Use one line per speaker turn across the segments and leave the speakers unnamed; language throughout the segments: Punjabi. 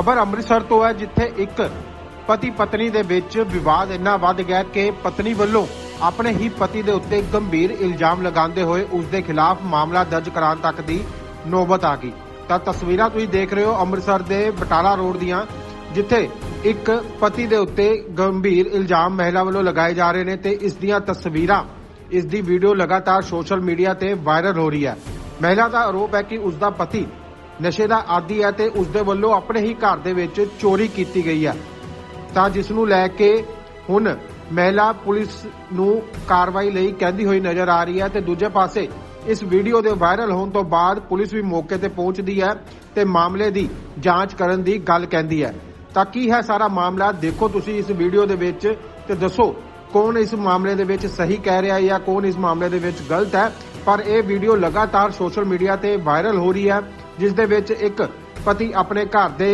ਖਬਰ ਅੰਮ੍ਰਿਤਸਰ ਤੋਂ ਹੈ, ਜਿੱਥੇ ਇੱਕ ਪਤੀ ਪਤਨੀ ਦੇ ਵਿੱਚ ਵਿਵਾਦ ਇੰਨਾ ਵੱਧ ਗਿਆ ਕਿ ਪਤਨੀ ਵੱਲੋਂ ਆਪਣੇ ਹੀ ਪਤੀ ਦੇ ਉੱਤੇ ਗੰਭੀਰ ਇਲਜ਼ਾਮ ਲਗਾਉਂਦੇ ਹੋਏ ਉਸ ਦੇ ਖਿਲਾਫ ਮਾਮਲਾ ਦਰਜ ਕਰਾਉਣ ਤੱਕ ਦੀ ਨੌਬਤ ਆ ਗਈ। ਤਾਂ ਤਸਵੀਰਾਂ ਤੁਸੀਂ ਦੇਖ ਰਹੇ ਹੋ ਅੰਮ੍ਰਿਤਸਰ ਦੇ ਬਟਾਲਾ ਰੋਡ ਦੀਆਂ, ਜਿੱਥੇ ਇੱਕ ਪਤੀ ਦੇ ਉੱਤੇ ਗੰਭੀਰ ਇਲਜ਼ਾਮ ਮਹਿਲਾ ਵੱਲੋਂ ਲਗਾਏ ਜਾ ਰਹੇ ਨੇ ਤੇ ਇਸ ਦੀਆਂ ਤਸਵੀਰਾਂ, ਇਸ ਦੀ ਵੀਡੀਓ ਲਗਾਤਾਰ ਸੋਸ਼ਲ ਮੀਡੀਆ ਤੇ ਵਾਇਰਲ ਹੋ ਰਹੀ ਹੈ। ਮਹਿਲਾ ਦਾ ਆਰੋਪ ਹੈ ਕਿ ਉਸ ਦਾ ਪਤੀ ਨਸ਼ੇ ਦਾ ਆਦੀ ਹੈ ਤੇ ਉਸ ਦੇ ਵੱਲੋਂ ਆਪਣੇ ਹੀ ਘਰ ਦੇ ਵਿੱਚ ਚੋਰੀ ਕੀਤੀ ਗਈ ਹੈ। ਤਾਂ ਜਿਸ ਨੂੰ ਲੈ ਕੇ ਹੁਣ ਮਹਿਲਾ ਪੁਲਿਸ ਨੂੰ ਕਾਰਵਾਈ ਲਈ ਕਹਿੰਦੀ ਹੋਈ ਨਜ਼ਰ ਆ ਰਹੀ ਹੈ ਤੇ ਦੂਜੇ ਪਾਸੇ ਇਸ ਵੀਡੀਓ ਦੇ ਵਾਇਰਲ ਹੋਣ ਤੋਂ ਬਾਅਦ ਪੁਲਿਸ ਵੀ ਮੌਕੇ ਤੇ ਪਹੁੰਚਦੀ ਹੈ ਤੇ ਮਾਮਲੇ ਦੀ ਜਾਂਚ ਕਰਨ ਦੀ ਗੱਲ ਕਹਿੰਦੀ ਹੈ। ਤਾਂ ਕੀ ਹੈ ਸਾਰਾ ਮਾਮਲਾ? ਦੇਖੋ ਤੁਸੀਂ ਇਸ ਵੀਡੀਓ ਦੇ ਵਿੱਚ ਤੇ ਦੱਸੋ ਕੌਣ ਇਸ ਮਾਮਲੇ ਦੇ ਵਿੱਚ ਸਹੀ ਕਹਿ ਰਿਹਾ ਹੈ ਜਾਂ ਕੌਣ ਇਸ ਮਾਮਲੇ ਦੇ ਵਿੱਚ ਗਲਤ ਹੈ। ਪਰ ਇਹ ਵੀਡੀਓ ਲਗਾਤਾਰ ਸੋਸ਼ਲ ਮੀਡੀਆ ਤੇ ਵਾਇਰਲ ਹੋ ਰਹੀ ਹੈ ਜਿਸ ਦੇ ਵਿੱਚ ਇੱਕ ਪਤੀ ਆਪਣੇ ਘਰ ਦੇ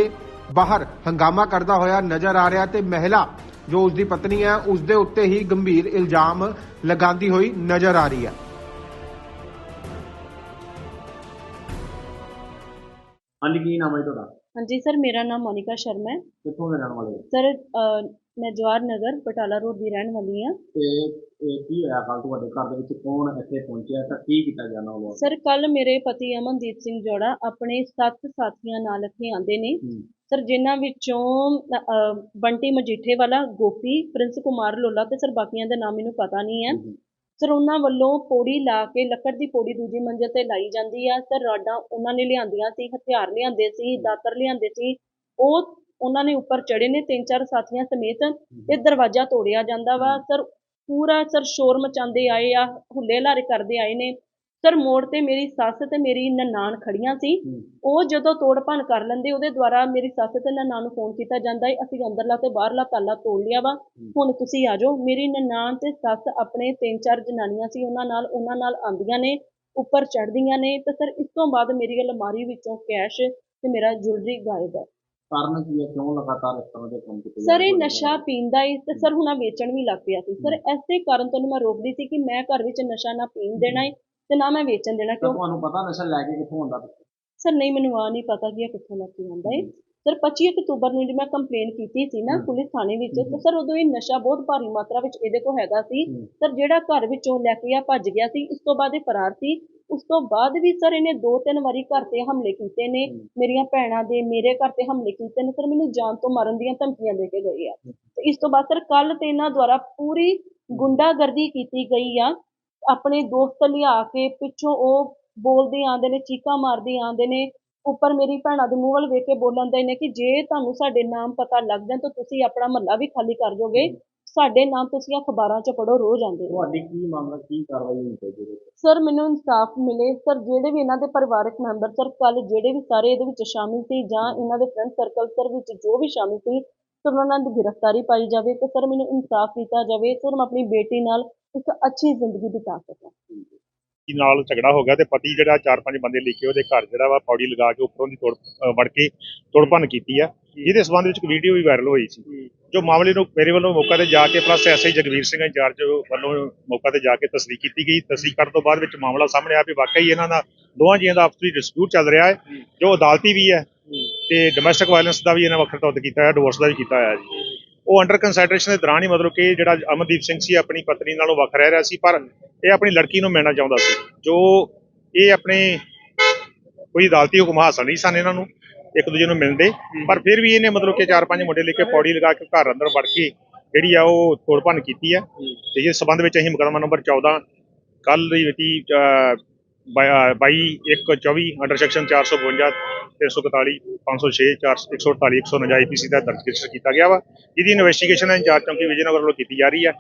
ਬਾਹਰ ਹੰਗਾਮਾ ਕਰਦਾ ਹੋਇਆ ਨਜ਼ਰ ਆ ਰਿਹਾ ਤੇ ਮਹਿਲਾ ਜੋ ਉਸ ਦੀ ਪਤਨੀ ਹੈ ਉਸ ਦੇ ਉੱਤੇ ਹੀ ਗੰਭੀਰ ਇਲਜ਼ਾਮ ਲਗਾਉਂਦੀ ਹੋਈ ਨਜ਼ਰ ਆ ਰਹੀ ਹੈ।
ਹਾਂਜੀ, ਕੀ ਨਾਮ ਹੈ ਤੁਹਾਡਾ?
ਹਾਂਜੀ ਸਰ ਮੇਰਾ ਨਾਮ ਮੋਨਿਕਾ ਸ਼ਰਮਾ ਹੈ।
ਕਿੱਥੋਂ ਦੇ ਰਹਿਣ ਵਾਲੇ ਹੋ?
ਸਰ ਅਹ, ਮੈਂ ਜਵਾਹਰ ਨਗਰ ਬਟਾਲਾ ਰੋਡ ਦੀ ਰਹਿਣ ਵਾਲੀ ਹਾਂ।
ਤੇ ਇਹ ਕੀ ਹੋਇਆ? ਕੱਲ ਤੁਹਾਡੇ ਘਰ ਦੇ ਵਿੱਚ ਕੌਣ ਇੱਥੇ ਪਹੁੰਚਿਆ? ਤਾਂ ਕੀ ਕੀਤਾ ਜਾਣਾ ਉਹ?
ਸਰ ਕੱਲ ਮੇਰੇ ਪਤੀ ਅਮਨਦੀਪ ਸਿੰਘ ਜੋੜਾ ਆਪਣੇ ਸੱਤ ਸਾਥੀਆਂ ਨਾਲ ਇੱਥੇ ਆਂਦੇ ਨੇ।
ਹੂੰ।
ਸਰ ਜਿਨ੍ਹਾਂ ਵਿੱਚੋਂ ਬੰਟੀ ਮਜੀਠੇ ਵਾਲਾ ਗੋਪੀ ਪ੍ਰਿੰਸ ਕੁਮਾਰ ਲੋਲਾ ਤੇ ਸਰ ਬਾਕੀਆਂ ਦਾ ਨਾਮ ਮੈਨੂੰ ਪਤਾ ਨਹੀਂ ਹੈ।
ਹੂੰ।
ਸਰ ਉਹਨਾਂ ਵੱਲੋਂ ਪੌੜੀ ਲਾ ਕੇ ਲੱਕੜ ਦੀ ਪੌੜੀ ਦੂਜੀ ਮੰਜ਼ਿਲ ਤੇ ਲਾਈ ਜਾਂਦੀ ਆ। ਸਰ ਰਾਡਾਂ ਉਹਨਾਂ ਨੇ ਲਿਆਂਦੀਆਂ ਸੀ ਹਥਿਆਰ ਲਿਆਂਦੇ ਸੀ ਦਾਤਰ ਲਿਆਂਦੇ ਸੀ। ਉਹ ਉਹਨਾਂ ਨੇ ਉੱਪਰ ਚੜੇ ਨੇ ਤਿੰਨ ਚਾਰ ਸਾਥੀਆਂ ਸਮੇਤ ਇਹ ਦਰਵਾਜ਼ਾ ਤੋੜਿਆ ਜਾਂਦਾ ਵਾ। ਸਰ ਪੂਰਾ ਸਰ ਸ਼ੋਰ ਮਚਾਉਂਦੇ ਆਏ ਆ ਹੁੱਲੇ ਲਾਰੇ ਕਰਦੇ ਆਏ ਨੇ। ਸਰ ਮੋੜ ਤੇ ਮੇਰੀ ਸੱਸ ਤੇ ਮੇਰੀ ਨਨਾਣ ਖੜੀਆਂ ਸੀ।
ਹੂੰ।
ਉਹ ਜਦੋਂ ਤੋੜ ਭੰਨ ਕਰ ਲੈਂਦੇ ਉਹਦੇ ਦੁਆਰਾ ਮੇਰੀ ਸੱਸ ਤੇ ਨਨਾਣ ਨੂੰ ਫੋਨ ਕੀਤਾ ਜਾਂਦਾ ਹੈ ਅਸੀਂ ਅੰਦਰਲਾ ਤੇ ਬਾਹਰਲਾ ਤਾਲਾ ਤੋੜ ਲਿਆ ਵਾ। ਹੁਣ ਤੁਸੀਂ ਆ ਜਾਓ। ਮੇਰੀ ਨਨਾਣ ਤੇ ਸੱਸ ਆਪਣੇ ਤਿੰਨ ਚਾਰ ਜਨਾਨੀਆਂ ਸੀ ਉਹਨਾਂ ਨਾਲ ਉਹਨਾਂ ਨਾਲ ਆਂਦੀਆਂ ਨੇ ਉੱਪਰ ਚੜ੍ਹਦੀਆਂ ਨੇ। ਤੇ ਸਰ ਇਸ ਤੋਂ ਬਾਅਦ ਮੇਰੀ ਅਲਮਾਰੀ ਵਿੱਚੋਂ ਕੈਸ਼ ਤੇ ਮੇਰਾ ਜੁਐਲਰੀ ਗਾਇਬ ਹੈ।
ਕਾਰਨ ਕੀ ਹੈ? ਕਿਉਂ ਲਗਾਤਾਰ ਇਸ ਤਰ੍ਹਾਂ ਦੇ ਕੰਮ ਕੀਤੇ
ਸਰ ਇਹ? ਨਸ਼ਾ ਪੀਂਦਾ ਏ ਤੇ ਸਰ ਹੁਣ ਵੇਚਣ ਵੀ ਲੱਗ ਪਿਆ ਸੀ। ਸਰ ਐਸੇ ਕਾਰਨ ਤੁਹਾਨੂੰ ਮੈਂ ਰੋਕਦੀ ਸੀ ਕਿ ਮੈਂ ਘਰ ਵਿੱਚ ਨਸ਼ਾ ਨਾ ਪੀਣ ਦੇਣਾ ਏ। ਤੇ ਨਾ ਮੈਂ ਵੇਚਣ ਦੇਣਾ
ਤਾਂ
ਕਿਉਂ?
ਤੁਹਾਨੂੰ ਪਤਾ ਨਸ਼ਾ ਲੈ ਕੇ ਕਿੱਥੋਂ ਆਉਂਦਾ ਪਿੱਛੇ?
ਸਰ ਨਹੀਂ ਮੈਨੂੰ ਆ ਨਹੀਂ ਪਤਾ ਕਿ ਇਹ ਕਿੱਥੋਂ ਲੱਗ ਕੇ ਆਉਂਦਾ ਏ। ਸਰ 25 ਅਕਤੂਬਰ ਨੂੰ ਜਿਹੜੀ ਮੈਂ ਕੰਪਲੇਨ ਕੀਤੀ ਸੀ ਨਾ। ਪੁਲਿਸ ਥਾਣੇ ਵਿੱਚ ਤੇ ਸਰ ਉਦੋਂ ਇਹ ਨਸ਼ਾ ਬਹੁਤ ਭਾਰੀ ਮਾਤਰਾ ਵਿੱਚ ਇਹਦੇ ਕੋਲ ਹੈਗਾ ਸੀ। ਸਰ ਜਿਹੜਾ ਘਰ ਵਿੱਚੋਂ ਲੈ ਕੇ ਆ ਭੱਜ ਗਿਆ ਸੀ ਇਸ ਤੋਂ ਬਾਅਦ ਇਹ ਫਰਾਰ ਸੀ। ਉਸ ਤੋਂ ਬਾਅਦ ਵੀ ਸਰ ਇਹਨੇ ਦੋ ਤਿੰਨ ਵਾਰੀ ਘਰ ਤੇ ਹਮਲੇ ਕੀਤੇ ਨੇ। ਮੇਰੀਆਂ ਭੈਣਾਂ ਦੇ ਮੇਰੇ ਘਰ ਤੇ ਹਮਲੇ ਕੀਤੇ ਨੇ। ਸਰ ਮੈਨੂੰ ਜਾਨ ਤੋਂ ਮਾਰਨ ਦੀਆਂ ਧਮਕੀਆਂ ਦੇ ਕੇ ਗਏ ਆ। ਤੇ ਇਸ ਤੋਂ ਬਾਅਦ ਸਰ ਕੱਲ ਤੇ ਇਹਨਾਂ ਦੁਆਰਾ ਪੂਰੀ ਗੁੰਡਾਗਰਦੀ ਕੀਤੀ ਗਈ ਆ। ਆਪਣੇ ਦੋਸਤ ਲਿਆ ਕੇ ਪਿੱਛੋਂ ਉਹ ਬੋਲਦੇ ਆਂਦੇ ਨੇ ਚੀਕਾਂ ਮਾਰਦੇ ਆਂਦੇ ਨੇ ਉੱਪਰ ਮੇਰੀ ਭੈਣਾਂ ਦੇ ਮੂੰਹ ਵੱਲ ਵੇਖ ਕੇ ਬੋਲਣ ਦੇ ਨੇ ਕਿ ਜੇ ਤੁਹਾਨੂੰ ਸਾਡੇ ਨਾਮ ਪਤਾ ਲੱਗ ਜਾਣ ਤਾਂ ਤੁਸੀਂ ਆਪਣਾ ਮਹੱਲਾ ਵੀ ਖਾਲੀ ਕਰ ਦੋਗੇ ਸਾਡੇ ਨਾਮ ਤੁਸੀਂ ਅਖਬਾਰਾਂ 'ਚ ਪੜੋ ਰੋਜ਼ ਆਉਂਦੇ ਹੋ
ਤੁਹਾਡੀ ਕੀ ਮਾਮਲਾ ਕੀ ਕਾਰਵਾਈ ਹੋਣੀ ਚਾਹੀਦੀ ਹੈ?
ਸਰ ਮੈਨੂੰ ਇਨਸਾਫ ਮਿਲੇ। ਸਰ ਜਿਹੜੇ ਵੀ ਇਹਨਾਂ ਦੇ ਪਰਿਵਾਰਕ ਮੈਂਬਰ ਸਰ ਕੱਲ ਜਿਹੜੇ ਵੀ ਸਾਰੇ ਇਹਦੇ ਵਿੱਚ ਸ਼ਾਮਿਲ ਸੀ ਜਾਂ ਇਹਨਾਂ ਦੇ ਫਰੈਂਡ ਸਰਕਲ ਸਰ ਵਿੱਚ ਜੋ ਵੀ ਸ਼ਾਮਿਲ ਸੀ ਸਰ ਉਹਨਾਂ ਦੀ ਗ੍ਰਿਫਤਾਰੀ ਪਾਈ ਜਾਵੇ ਤੇ ਸਰ ਮੈਨੂੰ ਇਨਸਾਫ ਦਿੱਤਾ ਜਾਵੇ। ਸਰ ਮੈਂ ਆਪਣੀ ਬੇਟੀ ਨਾਲ ਇੱਕ ਅੱਛੀ ਜ਼ਿੰਦਗੀ ਬਿਤਾ ਸਕਾਂ।
ਪਤੀ ਨਾਲ ਝਗੜਾ ਹੋ ਗਿਆ ਤੇ ਪਤੀ ਜਿਹੜਾ ਚਾਰ ਪੰਜ ਬੰਦੇ ਲੈ ਕੇ ਉਹਦੇ ਘਰ ਜਿਹੜਾ ਵਾ ਪੌੜੀ ਲਗਾ ਕੇ ਉੱਪਰੋਂ ਦੀ ਤੋੜ ਵੜ ਕੇ ਤੋੜਪਨ ਕੀਤੀ ਆ। ਜਿਹਦੇ ਸਬੰਧ ਵਿੱਚ ਇੱਕ ਵੀਡੀਓ ਵੀ ਵਾਇਰਲ ਹੋਈ ਸੀ, ਜੋ ਮਾਮਲੇ ਨੂੰ ਮੇਰੇ ਵੱਲੋਂ ਮੌਕਾ ਤੇ ਜਾ ਕੇ plus SI Jagveer Singh incharge ਵੱਲੋਂ ਮੌਕਾ ਤੇ ਜਾ ਕੇ ਤਸਦੀਕ ਕੀਤੀ ਗਈ। ਤਸਦੀਕ ਕਰਨ ਤੋਂ ਬਾਅਦ ਵਿੱਚ ਮਾਮਲਾ ਸਾਹਮਣੇ ਆਇਆ ਵੀ ਵਾਕਈ ਇਹਨਾਂ ਦਾ ਦੋਵਾਂ ਜੀਆਂ ਦਾ ਆਪਸੀ ਡਿਸਪਿਊਟ ਚੱਲ ਰਿਹਾ ਹੈ, ਜੋ ਅਦਾਲਤੀ ਵੀ ਹੈ ਤੇ ਡੋਮੈਸਟਿਕ ਵਾਇਲੈਂਸ ਦਾ ਵੀ ਇਹਨਾਂ ਵੱਖਰਾ ਤੌਰ ਤੇ ਕੀਤਾ ਹੈ ਡਿਵੋਰਸ ਦਾ ਵੀ ਕੀਤਾ ਹੋਇਆ ਜੀ। ਉਹ ਅੰਡਰ ਕੰਸੀਡਰੇਸ਼ਨ ਦੇ ਦੌਰਾਨ ਹੀ ਮਤਲਬ ਕਿ ਜਿਹੜਾ ਅਮਨਦੀਪ ਸਿੰਘ ਸੀ, ਆਪਣੀ ਪਤਨੀ ਨਾਲੋਂ ਵੱਖ ਰਹਿ ਰਿਹਾ ਸੀ, ਪਰ ਇਹ ਆਪਣੀ ਲੜਕੀ ਨੂੰ ਮਿਲਣਾ ਚਾਹੁੰਦਾ ਸੀ। ਜੋ ਇਹ ਆਪਣੇ ਕੋਈ ਅਦਾਲਤੀ ਹੁਕਮ ਹਾਸਲ ਨਹੀਂ ਸਨ ਇਹਨਾਂ ਨੂੰ, ਇੱਕ ਦੂਜੇ ਨੂੰ ਮਿਲਦੇ, ਪਰ ਫਿਰ ਵੀ ਇਹਨੇ ਮਤਲਬ ਕਿ ਚਾਰ ਪੰਜ ਮੁੰਡੇ ਲੈ ਕੇ ਪੌੜੀ ਲਗਾ ਕੇ ਘਰ ਅੰਦਰ ਵੜ ਕੇ ਜਿਹੜੀ ਆ ਉਹ ਤੋੜ ਭੰਨ ਕੀਤੀ ਆ ਤੇ ਇਸ ਸਬੰਧ ਵਿੱਚ ਅਸੀਂ ਮੁਕੱਦਮਾ ਨੰਬਰ 14 ਕੱਲ ਦੀ ਮਿਤੀ 22 1 24 ਅੰਡਰ ਸੈਕਸ਼ਨ 452 341 506 148 149 ਆਈਪੀਸੀ ਦਾ ਦਰਜ ਰਜਿਸਟਰ ਕੀਤਾ ਗਿਆ ਵਾ। ਜਿਹਦੀ ਇਨਵੈਸਟੀਗੇਸ਼ਨ ਇੰਚਾਰਜ ਚੌਂਕੀ ਵਿਜੇਨਗਰ ਵੱਲੋਂ ਕੀਤੀ ਜਾ ਰਹੀ ਹੈ।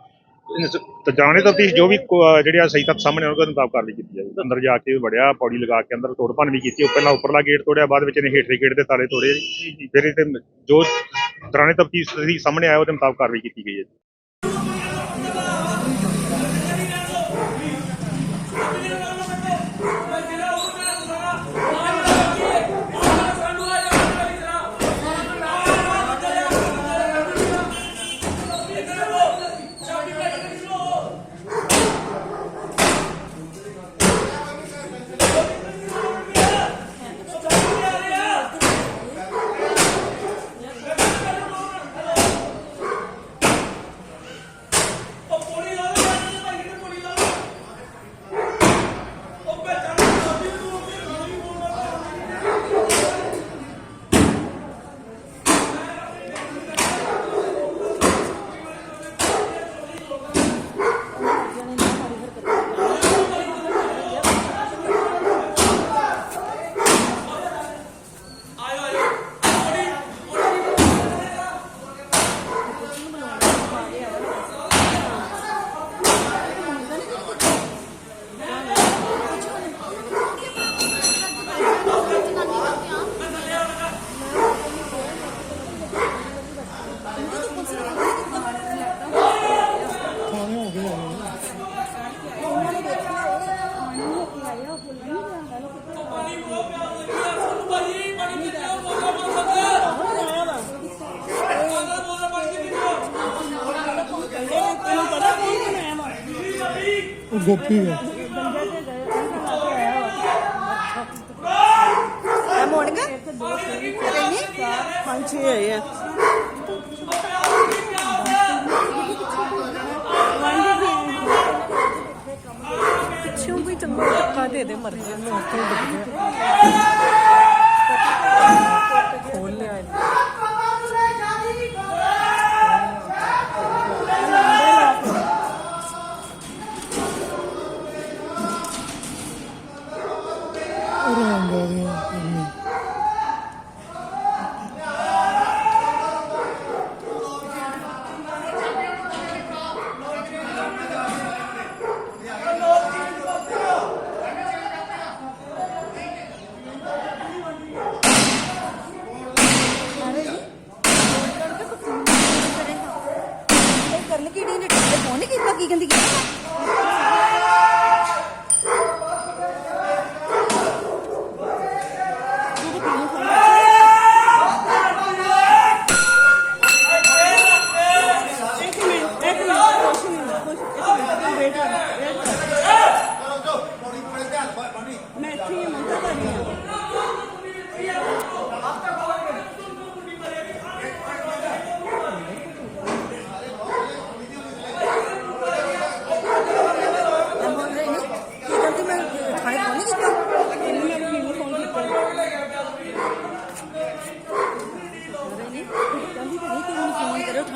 ਤੇ ਜਾਣੇ ਤਫਤੀਸ਼ ਜੋ ਵੀ ਕੋ- ਅਹ ਸਹੀ ਤੱਥ ਸਾਹਮਣੇ ਆਉਣਗੇ, ਉਹਦੇ ਮੁਤਾਬਕ ਕਾਰਵਾਈ ਕੀਤੀ ਜਾਵੇ ਅੰਦਰ ਜਾ ਕੇ ਵੜਿਆ, ਪੌੜੀ ਲਗਾ ਕੇ ਅੰਦਰ ਤੋੜ ਭੰਨ ਵੀ ਕੀਤੀ ਉਹ ਪਹਿਲਾਂ ਉੱਪਰਲਾ ਗੇਟ ਤੋੜਿਆ, ਬਾਅਦ ਵਿੱਚ ਇਹਨੇ ਹੇਠਲੇ ਗੇਟ ਦੇ ਤਾਲੇ ਤੋੜੇ। ਫਿਰ ਇਹ ਜੋ ਦੌਰਾਨੇ ਤਫਤੀਸ਼ ਸਾਹਮਣੇ ਆਇਆ ਉਹਦੇ ਮੁਤਾਬਕ ਕਾਰਵਾਈ ਕੀਤੀ ਗਈ ਹੈ
ਗੋਪੀ ਹੈ।
ਮੋਨਿਕਾ ਕਿੰਨੀ ਪੰਜ ਛੇ ਆਏ ਆ ਪਿੱਛੋਂ ਕੋਈ ਚੰਗਾ ਧੱਕਾ ਦੇ ਦੇ ਮਰ ਗਿਆ ਮੈਂ ਉੱਥੇ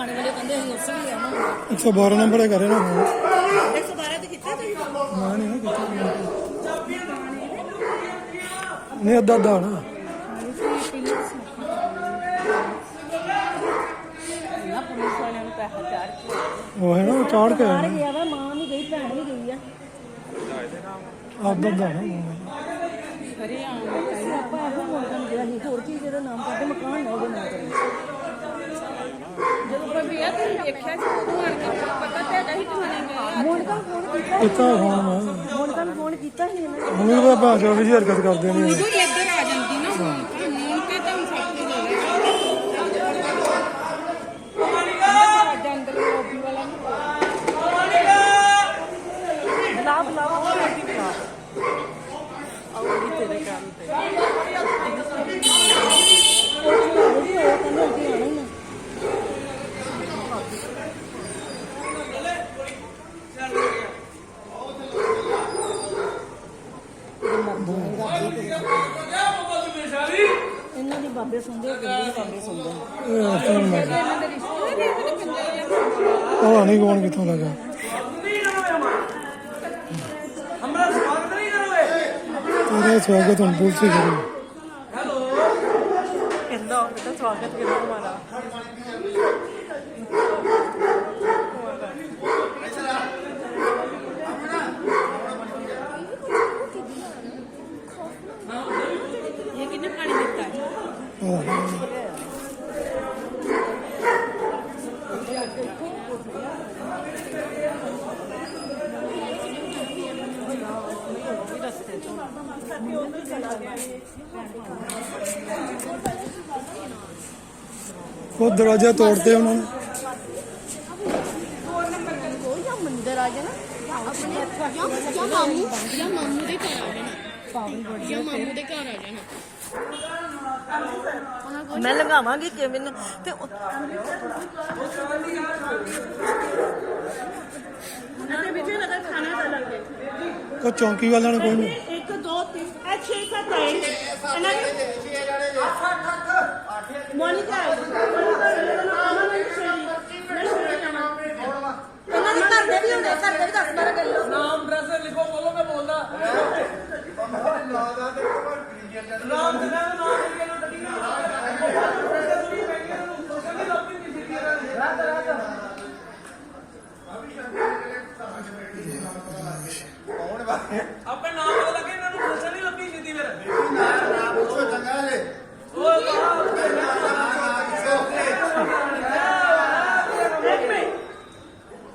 ਥਾਣੇ ਵਾਲੇ ਕਹਿੰਦੇ ਅਸੀਂ ਉਸ ਵੇਲੇ ਆਵਾਂਗੇ
112 ਨੰਬਰ ਕਰੇ ਨਾ ਫੋਨ
112 ਤੇ ਕੀਤਾ ਤੁਸੀਂ?
ਮੈਂ ਨਹੀਂ ਨਾ ਕੀਤਾ। ਨਹੀਂ ਅੱਧਾ ਅੱਧਾ ਉਹ ਹੈ ਨਾ ਚਾੜ ਕੇ
ਬਾਹਰ ਗਿਆ ਵਾ ਮਾਂ ਵੀ ਗਈ ਭੈਣ ਵੀ ਗਈ ਆ।
ਅੱਧਾ ਅੱਧਾ ਨਾ
ਖਰੇ ਆ। ਆਪਾਂ ਇਹੋ ਹੋਰ ਕੀ ਜਿਹੜਾ ਨਾਮ ਕਰਦੇ ਮਕਾਨ ਨਾ ਉਹਦੇ ਨਾਮ ਕਰੇ।
ਜਦੋਂ ਕੋਈ ਆ ਤੁਸੀਂ ਵੇਖਿਆ ਸੀ ਉਦੋਂ ਆਣ ਕੇ ਪਤਾ ਤੇ ਹੈਗਾ ਸੀ ਥਾਣੇ ਗਏ
ਮੋਨਕਾ ਨੂੰ ਫੋਨ ਕੀਤਾ
ਇੱਥਾ ਫੋਨ ਮੈਂ
ਮੋਨਕਾ ਨੂੰ ਫੋਨ ਕੀਤਾ ਸੀ ਇਹਨੇ।
ਦਾ ਭਾਸ਼ਾ ਵੀ ਹਰਕਤ ਕਰਦੇ ਨੇ
ਉਦੋਂ ਹੀ ਇੱਧਰ ਆ ਜਾਂਦੀ ਨਾ ਹੁਣ ਤੇ ਤੁਹਾਨੂੰ ਸਭ ਕੁਝ ਹੋ ਗਿਆ ਜੰਗਲ ਲੋਬੀ ਵਾਲਾ ਨਹੀਂ
ਬੁਲਾ ਬੁਲਾ ਉਹ ਕੀ ਬੁਲਾ ਆਉਗੀ ਤੇਰੇ ਕੰਮ ਤੇ ਉਹ ਜੀ ਉਹ ਕਹਿੰਦੇ ਅੱਗੇ ਆਣਾ ਹੀ ਨਾ ਇਹਨਾਂ ਦੀ ਬਾਬੇ ਸੁਣਦੇ ਗੱਡੀ ਦੇ ਬਾਬੇ ਸੁਣਦੇ
ਇਹ ਅਸਲ ਮੈਂ
ਇਹਨਾਂ ਦੇ ਰਿਸ਼ਤੇ ਨੇ ਤੇ ਕੰਜਰ
ਪਤਾ ਨਹੀਂ ਕੌਣ ਕਿੱਥੋਂ ਲੱਗਾ ਤੇਰਾ ਸਵਾਗਤ ਹੁਣ ਪੁਲਿਸ ਹੀ ਕਰੂ
ਕਹਿੰਦਾ ਬੇਟਾ ਸਵਾਗਤ ਕਰੋ ਹਮਾਰਾ
ਇਹ ਕਿੰਨੇ ਪਾਣੀ ਦਿੱਤਾ ਹੈ
ਉਹ ਦਰਵਾਜ਼ਾ ਤੋੜਦੇ ਉਹਨਾਂ ਨੇ।
ਜਾਂ ਮੰਦਰ ਆ ਜਾਣਾ ਆਪਣੇ
ਜਾਂ ਮਾਮੂ। ਜਾਂ ਮਾਮੂ ਦੇ ਘਰ ਆ ਜਾਣਾ। ਜਾਂ ਮਾਮੂ ਦੇ ਘਰ ਆ ਜਾਣਾ।
ਮੈਂ ਲਗਾਵਾਂਗੀ ਕਿ ਮੈਨੂੰ ਤੇ ਉਹ-
ਚੌਂਕੀ ਵਾਲਿਆਂ ਨੇ ਕੋਈ ਨਹੀਂ।
1 2 3 ਇਹ 6 7 ਆਏ ਇਹਨਾਂ ਦੇ ਮੋਨਿਕਾ ਮੋਨਿਕਾ ਅਮਨ ਨੇ ਛੇੜੀ ਮੈਂ ਛੇੜੀ ਜਾਣਾ
ਦੇ ਘਰ ਦੇ ਵੀ ਹੁੰਦੇ ਘਰ ਦੇ ਵੀ ਦੱਸ ਬਾਰਾਂ ਗੱਲਾਂ
ਨਾਮ ਡਰੈਸ ਲਿਖੋ ਬੋਲੋ ਮੈਂ ਬੋਲਦਾ ਨਾਮ ਦੇ ਨਾਲ ਨਾਮ ਲਿਖ ਨਾ ਗੱਡੀ ਨਾ ਆਪਣੇ ਨਾਮ ਪਤਾ ਲੱਗੇ ਇਹਨਾਂ ਨੂੰ ਪੁੱਛਣ ਨਹੀਂ ਲੱਗੀ ਜਿੱਦੀ ਫਿਰ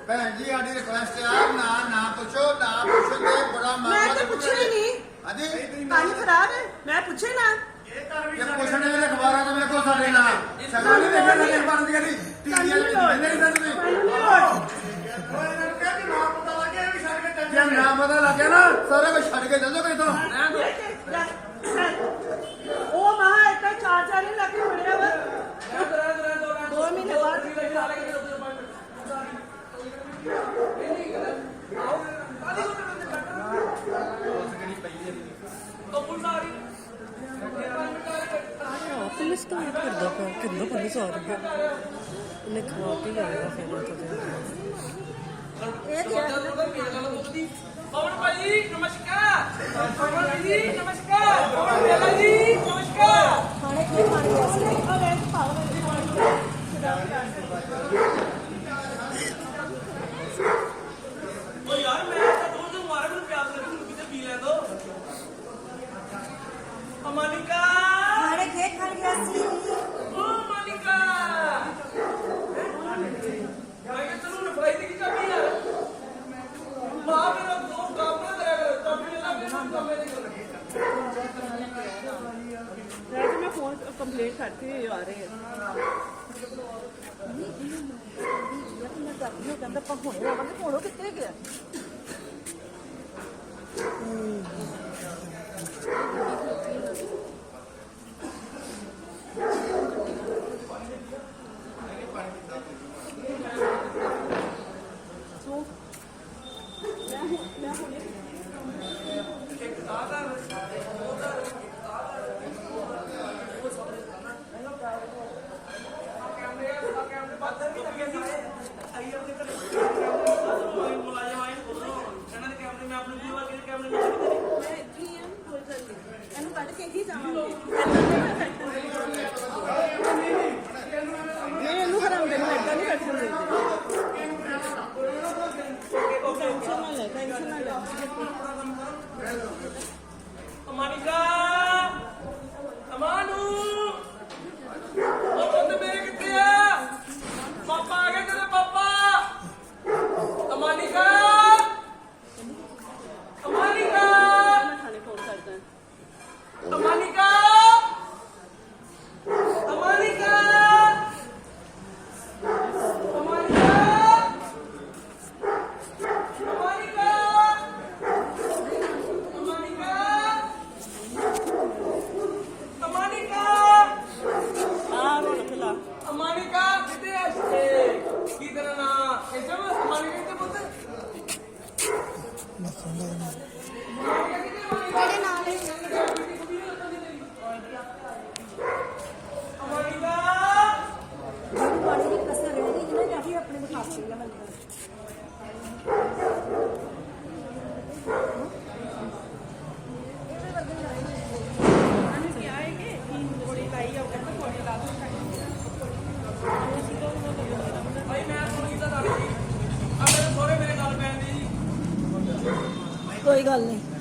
ਭੈਣ ਜੀ ਸਾਡੀ ਰਿਕੁਐਸਟ ਆ ਨਾ ਨਾ ਪੁੱਛੋ ਨਾ ਪੁੱਛੋ ਤੇ ਬੜਾ
ਮੈਂ
ਮਾਮਲਾ
ਤਾਂ ਪੁੱਛਿਆ ਹੀ ਨਹੀਂ
ਹਾਂਜੀ
ਕੰਨ ਖਰਾਬ ਹੈ? ਮੈਂ ਪੁੱਛੇ ਨਾ।
ਇਹ ਪੁੱਛਣੇ ਵੇਲੇ ਅਖਬਾਰਾਂ ਤੋਂ ਵੇਖੋ ਸਾਡੇ ਨਾਲ। ਸਗੋਂ ਨਹੀਂ ਦੇਖਿਆ ਸਾਡੇ ਅਖਬਾਰਾਂ ਦੀ ਕਦੀ ਟੀਵੀਆਂ ਵਿੱਚ ਨਹੀਂ। ਨਹੀਂ। ਸਕਦੇ
ਕੰਨ ਨਹੀਂ। ਲੋੜ
ਉਹ ਇਹਨਾਂ ਨੂੰ ਕਹਿੰਦੇ ਨਾ ਪਤਾ ਲੱਗੇ ਵੀ ਸਾਡੇ
ਜੇ ਨਾ ਪਤਾ ਲੱਗਿਆ ਨਾ ਸਾਰਾ ਕੁਝ ਛੱਡ ਕੇ ਚੱਲ ਜਾਓ ਕਿਤੋਂ।
ਉਹ ਮਹਾ ਇੱਕ ਚਾਰ ਚਾਰ ਹੀ ਲੱਖ ਮਿਲਿਆ ਵਾ। ਦੋ ਮਹੀਨੇ ਬਾਅਦ
ਪੁਲਿਸ ਤੋਂ ਕਿੱਦਾਂ ਕਰ ਕਿੱਦਾਂ ਪੁਲਿਸ ਆ ਰਹੀ ਹੈ ਉਹਨੇ ਖਵਾ ਕੇ ਹੀ ਆਇਆ ਫਿਰ ਉਹ
ਇਹ ਗਿਆ
ਪਵਨ ਭਾਈ ਨਮਸਕਾਰ। ਪਵਨ ਜੀ ਨਮਸਕਾਰ। ਪਵਨ ਜੀ ਨਮਸਕਾਰ।
ਖਾਣੇ ਕੀ ਖਾਣੇ ਗਿਆ ਸੀ ਉਹ ਲੈ ਪਾਵਰ
ਓ ਯਾਰ ਮੈਂ ਤਾਂ ਦੋ ਦਿਨ ਮਾਰੇ ਮੈਨੂੰ ਪਿਆਸ ਲੱਗੀ ਮੈਨੂੰ ਕਿਤੇ ਪੀ ਲੈ ਦੋ ਅਮਾਨਿਕਾ
ਖਾਣੇ ਕੀ ਖਾਣ ਗਿਆ ਸੀ
ਓ ਮਾਨਿਕਾ ਮੈਂ ਕਿ ਤੈਨੂੰ ਫਰਾਈ ਦੀ ਕੀ ਚਾਬੀ ਯਾਰ ਮਾਂ ਮੇਰਾ ਦੋ ਕੰਮ ਨਾ ਕਰਿਆ ਕਰ ਚਾਬੀ ਲੈ ਲੈ ਮੈਨੂੰ ਕੰਮ ਨਹੀਂ ਕਰ
ਰਾਜ ਮੈਂ ਫੋਨ ਕੰਪਲੀਟ ਕਰਕੇ ਆ ਰਹੇ ਹਾਂ
ਮੈਂ ਕਰਦੀ ਹਾਂ ਕਹਿੰਦਾ ਆਪਾਂ ਹੁਣੇ ਆਵਾਂਗੇ ਹੁਣ ਉਹ ਕਿੱਥੇ ਗਿਆ? ਕੋਈ ਗੱਲ ਨਹੀਂ